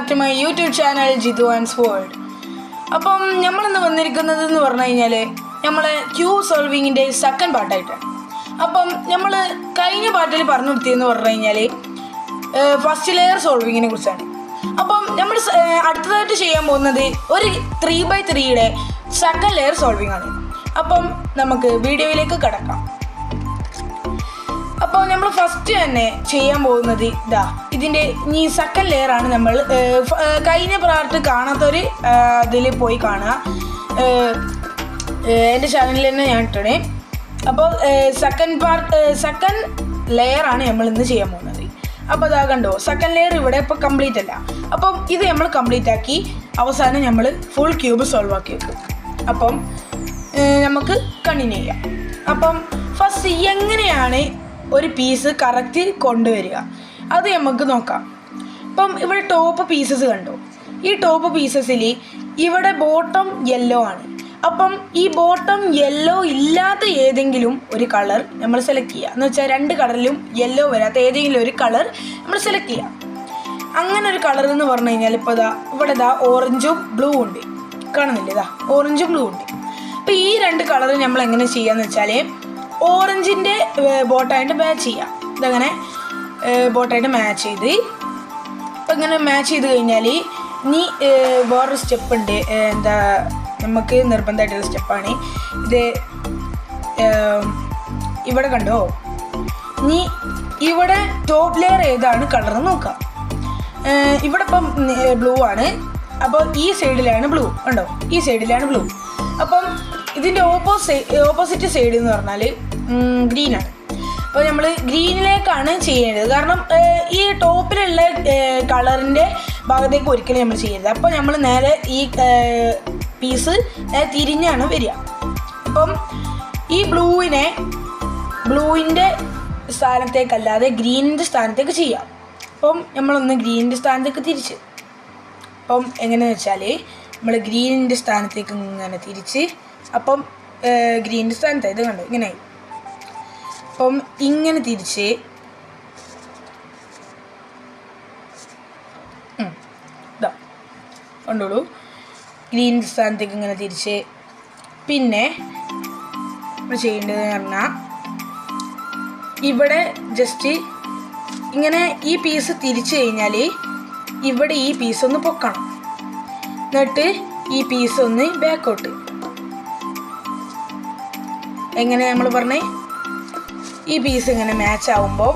Back to my YouTube channel Jithu ands world അപ്പം നമ്മളിന്ന് വന്നിരിക്കുന്നത് എന്ന് പറഞ്ഞു കഴിഞ്ഞാൽ നമ്മൾ ക്യൂ സോൾവിങ്ങിന്റെ സെക്കൻഡ് പാർട്ടായിട്ടാണ് അപ്പം നമ്മൾ കഴിഞ്ഞ പാട്ടിൽ പറഞ്ഞു കൊടുത്തിയെന്ന് പറഞ്ഞു കഴിഞ്ഞാൽ ഫസ്റ്റ് ലെയർ സോൾവിങ്ങിനെ കുറിച്ചാണ്. അപ്പം നമ്മൾ അടുത്തതായിട്ട് ചെയ്യാൻ പോകുന്നത് ഒരു ത്രീ ബൈ ത്രീയുടെ സെക്കൻഡ് ലെയർ സോൾവിങ് ആണ്. അപ്പം നമുക്ക് വീഡിയോയിലേക്ക് കിടക്കാം. അപ്പോൾ നമ്മൾ ഫസ്റ്റ് തന്നെ ചെയ്യാൻ പോകുന്നത് ഇതാ ഇതിന്റെ ഈ സെക്കൻഡ് ലെയർ ആണ് നമ്മൾ കഴിഞ്ഞ പ്രാർട്ട് കാണാത്തൊരു അതിൽ പോയി കാണുക. എന്റെ ചാനലിൽ തന്നെ ഞാൻ ഇട്ടണേ. അപ്പോൾ സെക്കൻഡ് പാർട്ട് സെക്കൻഡ് ലെയർ ആണ് നമ്മൾ ഇന്ന് ചെയ്യാൻ പോകുന്നത്. അപ്പോൾ അതാ കണ്ടോ സെക്കൻഡ് ലെയർ ഇവിടെ ഇപ്പോൾ കംപ്ലീറ്റ് അല്ല. അപ്പം ഇത് നമ്മൾ കംപ്ലീറ്റ് ആക്കി അവസാനം നമ്മൾ ഫുൾ ക്യൂബ് സോൾവ് ആക്കി വെക്കും. അപ്പം നമുക്ക് കണ്ടിന്യൂ ചെയ്യാം. അപ്പം ഫസ്റ്റ് എങ്ങനെയാണ് ഒരു പീസ് കറക്റ്റ് കൊണ്ടുവരിക. അത് നമുക്ക് നോക്കാം. ഇപ്പം ഇവിടെ ടോപ്പ് പീസസ് കണ്ടു. ഈ ടോപ്പ് പീസസിൽ ഇവിടെ ബോട്ടം യെല്ലോ ആണ്. അപ്പം ഈ ബോട്ടം യെല്ലോ ഇല്ലാത്ത ഏതെങ്കിലും ഒരു കളർ നമ്മൾ സെലക്ട് ചെയ്യുക. എന്ന് വെച്ചാൽ രണ്ട് കളറിലും യെല്ലോ വരാത്ത ഏതെങ്കിലും ഒരു കളർ നമ്മൾ സെലക്ട് ചെയ്യുക. അങ്ങനെ ഒരു കളർ എന്ന് പറഞ്ഞു കഴിഞ്ഞാൽ ഇപ്പോൾ ഇതാ ഇവിടെ ഇതാ ഓറഞ്ചും ബ്ലൂ ഉണ്ട്. കാണുന്നില്ലേ ഇതാ ഓറഞ്ചും ബ്ലൂ ഉണ്ട്. അപ്പോൾ ഈ രണ്ട് കളർ നമ്മൾ എങ്ങനെ ചെയ്യാന്ന് വെച്ചാൽ ഓറഞ്ചിന്റെ ബോട്ടായിട്ട് മാച്ച് ചെയ്യാം. ഇതങ്ങനെ ബോട്ടായിട്ട് മാച്ച് ചെയ്ത്. അപ്പം ഇങ്ങനെ മാച്ച് ചെയ്ത് കഴിഞ്ഞാൽ ഇനി വേറൊരു സ്റ്റെപ്പ് ഉണ്ട്. എന്താ നമുക്ക് നിർബന്ധമായിട്ടുള്ള സ്റ്റെപ്പാണ് ഇത് ഇവിടെ കണ്ടോ? ഇനി ഇവിടെ ടോപ്പ് ലെയർ ഏതാണ് കളർ നോക്കാം. ഇവിടെ ഇപ്പം ബ്ലൂ ആണ്. അപ്പോൾ ഈ സൈഡിലാണ് ബ്ലൂ കണ്ടോ? ഈ സൈഡിലാണ് ബ്ലൂ അപ്പം ഇതിന്റെ ഓപ്പോസിറ്റ് ഓപ്പോസിറ്റ് സൈഡ് എന്ന് പറഞ്ഞാൽ ഗ്രീൻ ആണ്. അപ്പോൾ നമ്മൾ ഗ്രീനിലേക്കാണ് ചെയ്യേണ്ടത്. കാരണം ഈ ടോപ്പിലുള്ള കളറിന്റെ ഭാഗത്തേക്ക് ഒരിക്കലും നമ്മൾ ചെയ്യരുത്. അപ്പോൾ നമ്മൾ നേരെ ഈ പീസ് തിരിഞ്ഞാണ് വരിക. അപ്പം ഈ ബ്ലൂവിനെ ബ്ലൂവിന്റെ സ്ഥാനത്തേക്കല്ലാതെ ഗ്രീനിന്റെ സ്ഥാനത്തേക്ക് ചെയ്യാം. അപ്പം നമ്മളൊന്ന് ഗ്രീനിന്റെ സ്ഥാനത്തേക്ക് തിരിച്ച്. അപ്പം എങ്ങനെയെന്ന് വെച്ചാൽ നമ്മൾ ഗ്രീനിന്റെ സ്ഥാനത്തേക്ക് ഇങ്ങനെ തിരിച്ച്. അപ്പം ഗ്രീനിന്റെ സ്ഥാനത്ത് ഇത് കണ്ടു? ഇങ്ങനെ ആയി. അപ്പം ഇങ്ങനെ തിരിച്ച്. ഇതാ കണ്ടോളൂ. ഗ്രീൻ സ്ഥാനത്തേക്ക് ഇങ്ങനെ തിരിച്ച്. പിന്നെ ചെയ്യേണ്ടത് പറഞ്ഞാൽ ഇവിടെ ജസ്റ്റ് ഇങ്ങനെ ഈ പീസ് തിരിച്ചു കഴിഞ്ഞാൽ ഇവിടെ ഈ പീസ് ഒന്ന് പൊക്കണം. എന്നിട്ട് ഈ പീസ് ഒന്ന് ബാക്കോട്ട് എങ്ങനെ നമ്മൾ പറഞ്ഞേ? ഈ പീസ് ഇങ്ങനെ മാച്ച് ആവുമ്പോൾ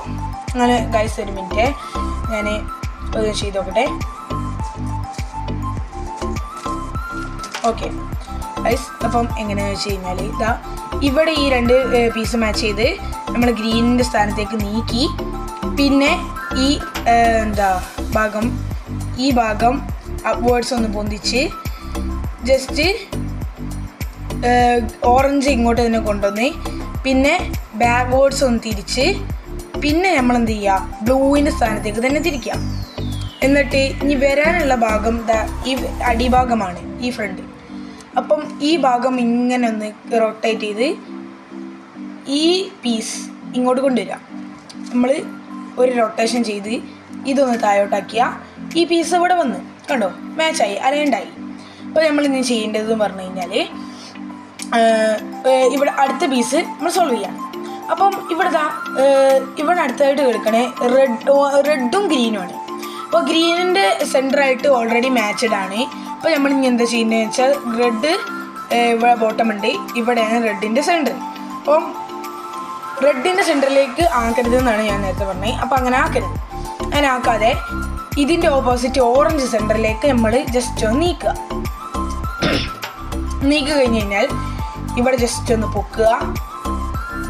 അങ്ങനെ ഗൈസ് ഒരു മിനിറ്റ് ഞാൻ ഒരു ചെയ്ത് നോക്കട്ടെ ഓക്കെ ഗൈസ് അപ്പം എങ്ങനെയാണെന്ന് വെച്ച് കഴിഞ്ഞാൽ ഇതാ ഇവിടെ ഈ രണ്ട് പീസ് മാച്ച് ചെയ്ത് നമ്മൾ ഗ്രീനിന്റെ സ്ഥാനത്തേക്ക് നീക്കി. പിന്നെ ഈ എന്താ ഭാഗം ഈ ഭാഗം അപ്വേർഡ്സ് ഒന്ന് പൊന്തിച്ച് ജസ്റ്റ് ഓറഞ്ച് ഇങ്ങോട്ട് തന്നെ കൊണ്ടുവന്ന്. പിന്നെ ബാക്ക്വേർഡ്സ് ഒന്ന് തിരിച്ച് പിന്നെ നമ്മൾ എന്ത് ചെയ്യുക ബ്ലൂവിന്റെ സ്ഥാനത്തേക്ക് തന്നെ തിരിക്കാം എന്നിട്ട് ഇനി വരാനുള്ള ഭാഗം ഈ അടിഭാഗമാണ് ഈ ഫ്രണ്ട് അപ്പം ഈ ഭാഗം ഇങ്ങനെ ഒന്ന് റൊട്ടേറ്റ് ചെയ്ത് ഈ പീസ് ഇങ്ങോട്ട് കൊണ്ടുവരിക നമ്മൾ ഒരു റൊട്ടേഷൻ ചെയ്ത് ഇതൊന്ന് താഴോട്ടാക്കിയ ഈ പീസ് ഇവിടെ വന്ന് കണ്ടോ? മാച്ചായി അലയണ്ടായി അപ്പോൾ നമ്മൾ ഇനി ചെയ്യേണ്ടതെന്ന് പറഞ്ഞു കഴിഞ്ഞാൽ ഇവിടെ അടുത്ത പീസ് നമ്മൾ സോൾവ് ചെയ്യാണ് അപ്പം ഇവിടെ ദാ ഇവിടെ അടുത്തായിട്ട് കിടക്കണേ റെഡ് റെഡും ഗ്രീനും ആണ്. അപ്പോൾ ഗ്രീനിന്റെ സെന്ററായിട്ട് ഓൾറെഡി മാച്ചഡ് ആണ്. അപ്പോൾ നമ്മൾ ഇനി എന്താ ചെയ്യുന്നത് വെച്ചാൽ റെഡ് ഇവിടെ ബോട്ടം ഉണ്ട്. ഇവിടെയാണ് റെഡിന്റെ സെന്റർ അപ്പം റെഡിന്റെ സെന്ററിലേക്ക് ആക്കരുത് എന്നാണ് ഞാൻ നേരത്തെ പറഞ്ഞത് അപ്പോൾ അങ്ങനെ ആക്കരുത്. അങ്ങനെ ആക്കാതെ ഇതിന്റെ ഓപ്പോസിറ്റ് ഓറഞ്ച് സെന്ററിലേക്ക് നമ്മൾ ജസ്റ്റ് ഒന്ന് നീക്കുക. നീക്കി കഴിഞ്ഞ് കഴിഞ്ഞാൽ ഇവിടെ ജസ്റ്റ് ഒന്ന് പൊക്കുക.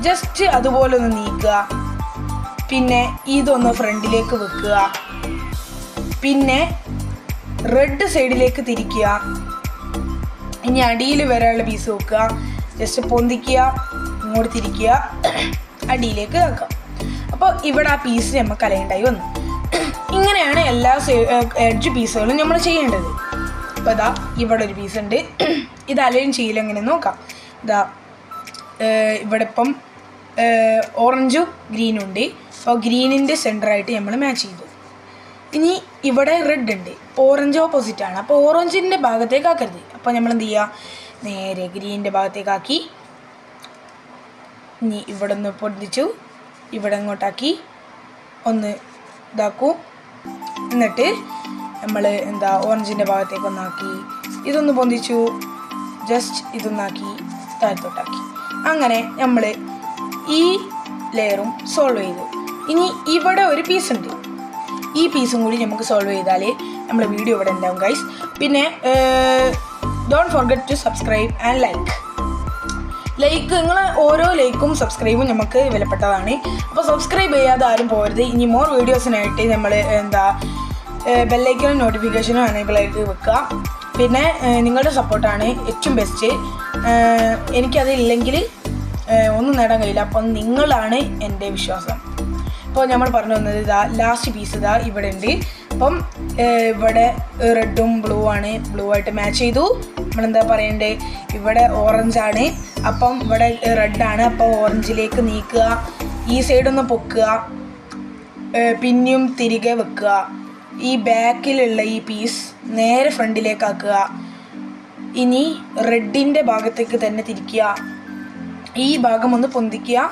ജസ്റ്റ് അതുപോലെ ഒന്ന് നീക്കുക. പിന്നെ ഇതൊന്ന് ഫ്രണ്ടിലേക്ക് വെക്കുക. പിന്നെ റെഡ് സൈഡിലേക്ക് തിരിക്കുക. ഇനി അടിയിൽ വരാനുള്ള പീസ് വെക്കുക. ജസ്റ്റ് പൊന്തിക്കുക. ഇങ്ങോട്ട് തിരിക്കുക. അടിയിലേക്ക് വെക്കുക. അപ്പോൾ ഇവിടെ ആ പീസ് നമുക്ക് അലയേണ്ടായി വന്നു. ഇങ്ങനെയാണ് എല്ലാ എഡ്ജ് പീസുകളും നമ്മൾ ചെയ്യേണ്ടത്. അപ്പോൾ ഇതാ ഇവിടെ ഒരു പീസ് ഉണ്ട്. ഇത് അലയും ചെയ്യില്ല എങ്ങനെ നോക്കാം. ഇതാ ഇവിടെ ഇപ്പം ഓറഞ്ചും ഗ്രീനും ഉണ്ട്. അപ്പോൾ ഗ്രീനിന്റെ സെന്ററായിട്ട് നമ്മൾ മാച്ച് ചെയ്തു. ഇനി ഇവിടെ റെഡ് ഉണ്ട്. ഓറഞ്ച് ഓപ്പോസിറ്റാണ് അപ്പോൾ ഓറഞ്ചിന്റെ ഭാഗത്തേക്ക് ആക്കരുത്. അപ്പോൾ നമ്മൾ എന്ത് ചെയ്യുക നേരെ ഗ്രീനിന്റെ ഭാഗത്തേക്കാക്കി ഇനി ഇവിടെ നിന്ന് പൊന്തിച്ചു. ഇവിടെ ഇങ്ങോട്ടാക്കി. ഒന്ന് ഇതാക്കൂ. എന്നിട്ട് നമ്മൾ എന്താ ഓറഞ്ചിന്റെ ഭാഗത്തേക്ക് ഒന്നാക്കി. ഇതൊന്ന് പൊന്തിച്ചു. ജസ്റ്റ് ഇതൊന്നാക്കി. താഴത്തോട്ടാക്കി. അങ്ങനെ നമ്മൾ ഈ ലെയറും സോൾവ് ചെയ്തു. ഇനി ഇവിടെ ഒരു പീസ് ഉണ്ട്. ഈ പീസും കൂടി നമുക്ക് സോൾവ് ചെയ്താൽ നമ്മുടെ വീഡിയോ ഇവിടെ ഉണ്ടാവും ഗൈസ് പിന്നെ don't forget to subscribe and like like നിങ്ങൾ ഓരോ ലൈക്കും സബ്സ്ക്രൈബും നമുക്ക് വിലപ്പെട്ടതാണ്. അപ്പോൾ സബ്സ്ക്രൈബ് ചെയ്യാതെ ആരും പോകരുത് ഇനി മോർ വീഡിയോസിനായിട്ട് നമ്മൾ എന്താ ബെല്ലൈക്കനും നോട്ടിഫിക്കേഷനും എനേബിൾ ആയിട്ട് വെക്കുക പിന്നെ നിങ്ങളുടെ സപ്പോർട്ടാണ് ഏറ്റവും ബെസ്റ്റ് എനിക്കത് ഇല്ലെങ്കിൽ ഏഹ്, ഒന്നും നേടാൻ കഴിയില്ല. അപ്പം നിങ്ങളാണ് എന്റെ വിശ്വാസം. ഇപ്പോൾ നമ്മൾ പറഞ്ഞു വന്നത് ഇതാ ലാസ്റ്റ് പീസ് ഇതാ ഇവിടെ ഉണ്ട് അപ്പം ഇവിടെ റെഡും ബ്ലൂ ആണ്. ബ്ലൂ ആയിട്ട് മാച്ച് ചെയ്തു. നമ്മളെന്താ പറയണ്ടേ? ഇവിടെ ഓറഞ്ച് ആണ്. അപ്പം ഇവിടെ റെഡാണ് അപ്പം ഓറഞ്ചിലേക്ക് നീക്കുക. ഈ സൈഡൊന്ന് പൊക്കുക. പിന്നെയും തിരികെ വെക്കുക. ഈ ബാക്കിലുള്ള ഈ പീസ് നേരെ ഫ്രണ്ടിലേക്കാക്കുക ഇനി റെഡിന്റെ ഭാഗത്തേക്ക് തന്നെ തിരിക്കുക. ഈ ഭാഗം ഒന്ന് പൊന്തിക്കുക.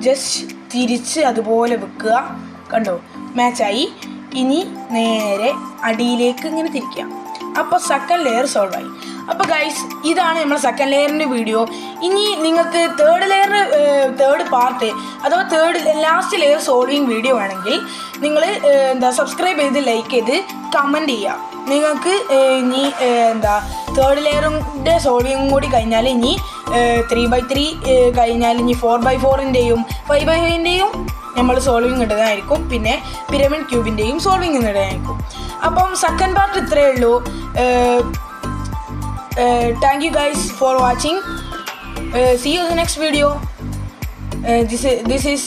ജസ്റ്റ് തിരിച്ച് അതുപോലെ വെക്കുക. കണ്ടോ? മാച്ചായി ഇനി നേരെ അടിയിലേക്ക് ഇങ്ങനെ തിരിക്കുക. അപ്പോൾ സെക്കൻഡ് ലെയർ സോൾവ് ആയി. അപ്പോൾ ഗൈസ് ഇതാണ് നമ്മൾ സെക്കൻഡ് ലെയറിന്റെ വീഡിയോ ഇനി നിങ്ങൾക്ക് തേർഡ് ലെയർ തേർഡ് പാർട്ട് അഥവാ third last layer solving video ആണെങ്കിൽ നിങ്ങൾ എന്താ സബ്സ്ക്രൈബ് ചെയ്ത് ലൈക്ക് ചെയ്ത് കമന്റ് ചെയ്യുക നിങ്ങൾക്ക് ഇനി എന്താ തേർഡ് ലെയറിന്റെ സോൾവിങ്ങും കൂടി കഴിഞ്ഞാൽ ഇനി ത്രീ ബൈ ത്രീ കഴിഞ്ഞാൽ ഇനി ഫോർ ബൈ ഫോറിന്റെയും ഫൈവ് ബൈ ഫൈവിന്റെയും നമ്മൾ സോൾവിങ് ഇടുന്നതായിരിക്കും. പിന്നെ പിരമിഡ് ക്യൂബിന്റെയും സോൾവിങ് ഇടുന്നതായിരിക്കും. അപ്പം സെക്കൻഡ് പാർട്ട് ഇത്രയേ ഉള്ളൂ. Thank you guys for watching see you the next video this this is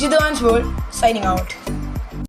Jithavans world signing out